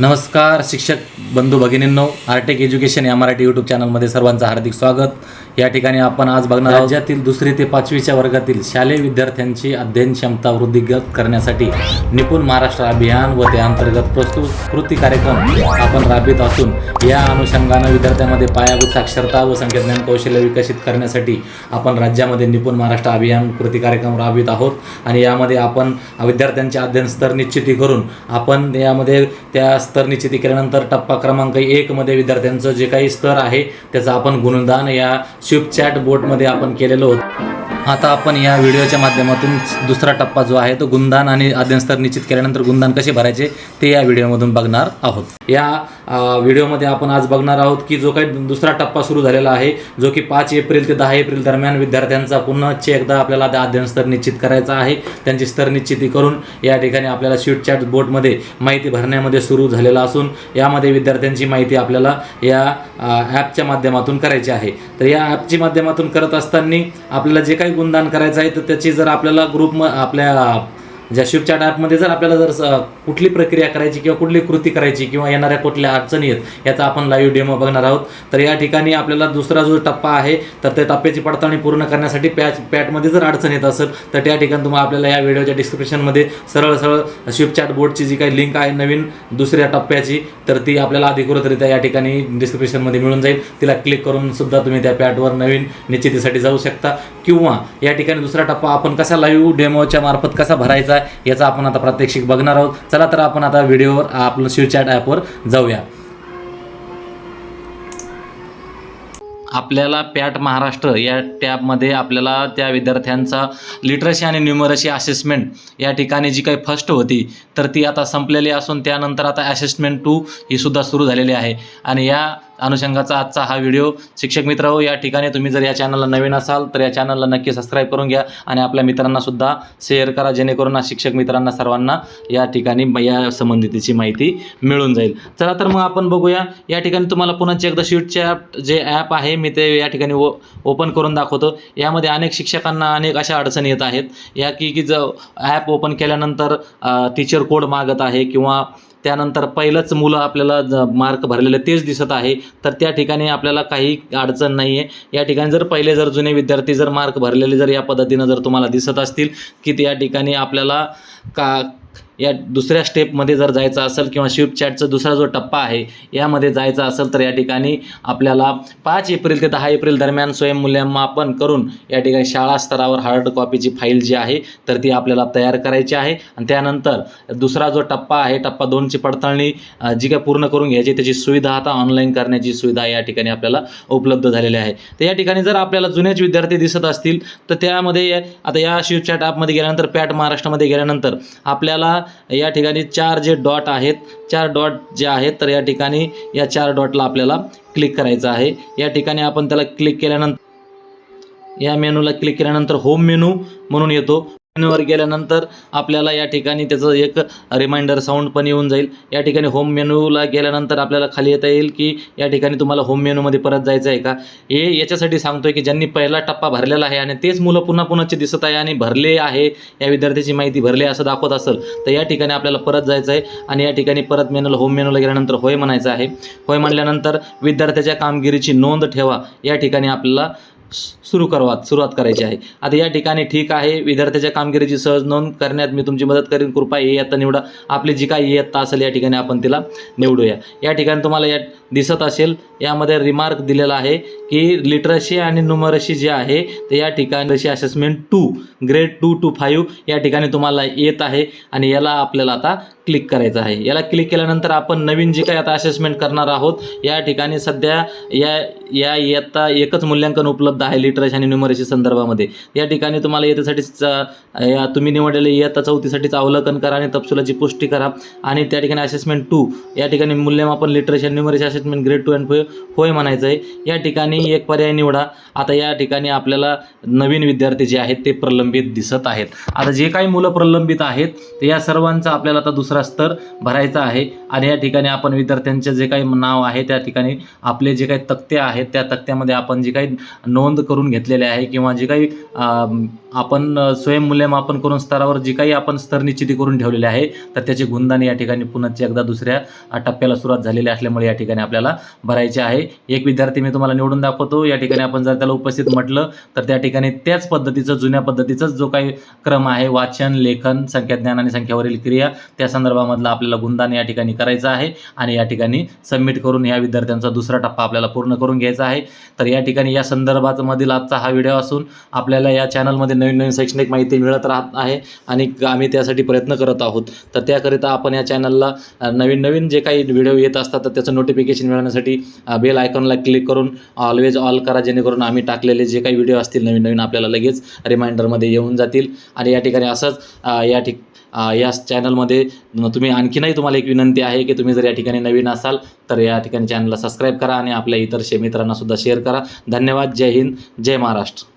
नमस्कार शिक्षक बंधू भगिनींनो आर्टेक एज्युकेशन या मराठी यूट्यूब चॅनलमध्ये सर्वांचं हार्दिक स्वागत. या ठिकाणी आपण आज बघणार राज्यातील दुसरी ते पाचवीच्या वर्गातील शालेय विद्यार्थ्यांची अध्ययन क्षमता वृद्धिगत करण्यासाठी निपुण महाराष्ट्र अभियान व त्या अंतर्गत प्रस्तुत कृती कार्यक्रम आपण राबवित असून या अनुषंगानं विद्यार्थ्यांमध्ये पायाभूत साक्षरता व संख्याज्ञान कौशल्य विकसित करण्यासाठी आपण राज्यामध्ये निपुण महाराष्ट्र अभियान कृती कार्यक्रम राबवित आहोत. आणि यामध्ये आपण विद्यार्थ्यांचे अध्ययन स्तर निश्चिती करून आपण यामध्ये त्या स्तर निश्चिती केल्यानंतर टप्पा क्रमांक एकमध्ये विद्यार्थ्यांचं जे काही स्तर आहे त्याचं आपण गुणदान या शिपचॅट चॅट बोर्डमध्ये आपण केलेलं होतं. आता आपण या व्हिडिओच्या माध्यमातून दुसरा टप्पा जो आहे तो गुणदान आणि अध्ययन स्तर निश्चित केल्यानंतर गुणदान कसे भरायचे ते या व्हिडिओमधून बघणार आहोत. या व्हिडिओमध्ये आपण आज बघणार आहोत की जो काही दुसरा टप्पा सुरू झालेला आहे जो की पाच एप्रिल ते दहा एप्रिल दरम्यान विद्यार्थ्यांचा पुन्हा एकदा आपल्याला त्या अध्ययन स्तर निश्चित करायचा आहे. त्यांची स्तर निश्चिती करून या ठिकाणी आपल्याला शीट चॅट बोर्डमध्ये माहिती भरण्यामध्ये सुरू झालेला असून यामध्ये विद्यार्थ्यांची माहिती आपल्याला या ॲपच्या माध्यमातून करायची आहे. तर या ॲपच्या माध्यमातून करत असताना आपल्याला जे काही गुणदान करायचं आहे तर त्याची जर आपल्याला ग्रुप म आपल्या ज्या शिपचॅट ॲपमध्ये जर आपल्याला जर स- कुठली प्रक्रिया करायची किंवा कुठली कृती करायची किंवा येणाऱ्या कुठल्या अडचणी आहेत याचा आपण लाईव्ह डेमो बघणार आहोत. तर या ठिकाणी आपल्याला दुसरा जो टप्पा आहे तर त्या टप्प्याची पडताळणी पूर्ण करण्यासाठी पॅच पॅटमध्ये जर अडचण येत असेल तर त्या ठिकाणी तुम्हाला आपल्याला या व्हिडिओच्या डिस्क्रिप्शनमध्ये सरळ सरळ शिपचॅट बोर्डची जी काही लिंक आहे नवीन दुसऱ्या टप्प्याची तर ती आपल्याला अधिकृतरित्या या ठिकाणी डिस्क्रिप्शनमध्ये मिळून जाईल. तिला क्लिक करून सुद्धा तुम्ही त्या पॅटवर नवीन निश्चितीसाठी जाऊ शकता. किंवा या ठिकाणी दुसरा टप्पा आपण कसा लाईव्ह डेमोच्या मार्फत कसा भरायचा याचा आपण आता प्रात्यक्षिक बघणार आहोत. चला तर आपण आता व्हिडिओवर आपलं शिवचॅट ॲपवर जाऊया. आपल्याला पॅट महाराष्ट्र या टॅबमध्ये आपल्याला त्या विद्यार्थ्यांचा लिटरसी आणि न्युमरसी असेसमेंट या ठिकाणी जी काही फर्स्ट होती तर ती आता संपलेली असून त्यानंतर आता असेसमेंट टू ही सुद्धा सुरू झालेली आहे. आणि या अनुषंगाचा आजचा हा व्हिडिओ शिक्षक मित्र हो या ठिकाणी तुम्ही जर या चॅनलला नवीन असाल तर या चॅनलला नक्की सबस्क्राईब करून घ्या आणि आपल्या मित्रांना सुद्धा शेअर करा जेणेकरून शिक्षक मित्रांना सर्वांना या ठिकाणी या संबंधितीची माहिती मिळून जाईल. चला तर मग आपण बघूया. या ठिकाणी तुम्हाला पुन्हा एकदा शीटचे ॲप जे ॲप आहे मी ते या ठिकाणी ओ ओपन करून दाखवतो. यामध्ये अनेक शिक्षकांना अनेक अशा अडचणी येत आहेत. या की की जर ॲप ओपन केल्यानंतर टीचर कोड मागत आहे किंवा त्यानंतर पहिलंच मुलं आपल्याला मार्क भरलेले तेच दिसत आहे. तर त्या ठिकाणी आपल्याला काही अडचण नाही आहे या ठिकाणी जर पहिले जर जुने विद्यार्थी जर मार्क भरलेले जर या पद्धतीनं जर तुम्हाला दिसत असतील की त्या ठिकाणी आपल्याला का या दुसऱ्या स्टेपमध्ये जर जायचं असेल किंवा शिफ्ट चॅटचा दुसरा जो टप्पा आहे यामध्ये जायचं असेल तर या ठिकाणी आपल्याला पाच एप्रिल ते दहा एप्रिल दरम्यान स्वयंमूल्यमापन करून या ठिकाणी शाळा स्तरावर हार्ड कॉपीची फाईल जी आहे तर ती आपल्याला तयार करायची आहे. आणि त्यानंतर दुसरा जो टप्पा आहे टप्पा दोनची पडताळणी जी काय पूर्ण करून घ्यायची त्याची सुविधा आता ऑनलाईन करण्याची सुविधा या ठिकाणी आपल्याला उपलब्ध झालेली आहे. तर या ठिकाणी जर आपल्याला जुनेच विद्यार्थी दिसत असतील तर त्यामध्ये या- आता या शिवचॅट ॲपमध्ये गेल्यानंतर पॅट महाराष्ट्रामध्ये गेल्यानंतर आपल्याला या ठिकाणी चार जे डॉट आहेत चार डॉट जे आहेत तर या ठिकाणी या चार डॉटला आपल्याला क्लिक करायचं आहे. या ठिकाणी आपण त्याला क्लिक केल्यानंतर या मेनूला क्लिक केल्यानंतर होम मेनू म्हणून येतो. मेनूवर गेल्यानंतर आपल्याला या ठिकाणी त्याचं एक रिमाइंडर साऊंड पण येऊन जाईल. या ठिकाणी होम मेनूला गेल्यानंतर आपल्याला खाली येता येईल की या ठिकाणी तुम्हाला होम मेनूमध्ये परत जायचं आहे का? हे याच्यासाठी सांगतोय की ज्यांनी पहिला टप्पा भरलेला आहे आणि तेच मुलं पुन्हा पुन्हाचे दिसत आहे आणि भरले आहे या विद्यार्थ्याची माहिती भरली असं दाखवत असेल तर या ठिकाणी आपल्याला परत जायचं आहे आणि या ठिकाणी परत मेनूला होम मेनूला गेल्यानंतर होय म्हणायचं आहे. होय म्हणल्यानंतर विद्यार्थ्याच्या कामगिरीची नोंद ठेवा. या ठिकाणी आपल्याला सुरू करवा सुरुवात करायची आहे. आता या ठिकाणी ठीक आहे विद्यार्थ्याच्या कामगिरीची सहज नोंद करण्यात मी तुमची मदत करीन. कृपया ये आता निवडा. आपली जी काही इयत्ता असेल या ठिकाणी आपण तिला निवडूया. या ठिकाणी तुम्हाला या दिसत असेल यामध्ये रिमार्क दिलेला आहे की लिटरसी आणि न्यूमरसी जे आहे ते या ठिकाणी assessment to grade two to five या ठिकाणी तुम्हाला येत आहे. आणि याला आपल्याला आता क्लिक करायचं आहे. याला क्लिक केल्यानंतर आपण नवीन जे काही आता असेसमेंट करणार आहोत या ठिकाणी सध्या या या इयत्ता एकच मूल्यांकन उपलब्ध आहे लिटरेसी आणि न्युमरेसी संदर्भामध्ये. या ठिकाणी तुम्हाला इयत्तेसाठीच या तुम्ही निवडलेले इयत्ता चौथीसाठीच अवलोकन करा आणि तपशिलाची पुष्टी करा. आणि त्या ठिकाणी असेसमेंट टू या ठिकाणी मूल्यमापन लिटरेसी आणि numeracy assessment grade two and होय म्हणायचं आहे या ठिकाणी एक पर्याय निवडा. आता या ठिकाणी आपल्याला नवीन विद्यार्थी जे आहेत ते प्रलंबित दिसत आहेत. आता जे काही मुलं प्रलंबित आहेत या सर्वांचा आपल्याला आता दुसरा स्तर भरायचा आहे. आणि या ठिकाणी आपण विद्यार्थ्यांचे जे काही नाव आहे त्या ठिकाणी आपले जे काही तक्ते आहेत त्या तक्त्यामध्ये आपण जे काही नोंद करून घेतलेले आहे किंवा जे काही आपण स्वयं स्वयंमूल्यमापन करून स्तरावर जी काही आपण स्तर निश्चिती करून ठेवलेले आहे तर त्याचे गुणदान या ठिकाणी पुन्हा एकदा दुसऱ्या टप्प्याला सुरुवात झालेली असल्यामुळे या ठिकाणी आपल्याला भरायचे आहे. एक विद्यार्थी मी तुम्हाला निवडून दाखवतो. या ठिकाणी आपण जर त्याला उपस्थित म्हटलं तर त्या ठिकाणी त्याच पद्धतीचं जुन्या पद्धतीचाच जो काही क्रम आहे वाचन लेखन संख्याज्ञान आणि संख्यावरील क्रिया त्या संदर्भामधला आपल्याला गुणदान या ठिकाणी करायचं आहे आणि या ठिकाणी सबमिट करून या विद्यार्थ्यांचा दुसरा टप्पा आपल्याला पूर्ण करून घ्यायचा आहे. तर या ठिकाणी या संदर्भात मधील आजचा हा व्हिडिओ असून आपल्याला या चॅनलमध्ये नवीन नवीन शैक्षणिक माहिती मिळत राहत आहे आणि आम्ही त्यासाठी प्रयत्न करत आहोत. तर त्याकरिता आपण या चॅनलला नवीन नवीन जे काही व्हिडिओ येत असतात तर त्याचं नोटिफिकेशन मिळवण्यासाठी बेल आयकॉनला क्लिक करून ऑलवेज ऑल करा जेणेकरून आम्ही टाकलेले जे काही व्हिडिओ असतील नवीन नवीन आपल्याला लगेच रिमाइंडरमध्ये येऊन जातील. आणि या ठिकाणी असंच या ठिक या चॅनलमध्ये तुम्ही आणखीनही तुम्हाला एक विनंती आहे की तुम्ही जर या ठिकाणी नवीन असाल तर या ठिकाणी चॅनलला सबस्क्राईब करा आणि आपल्या इतर शे मित्रांनासुद्धा शेअर करा. धन्यवाद. जय हिंद. जय महाराष्ट्र.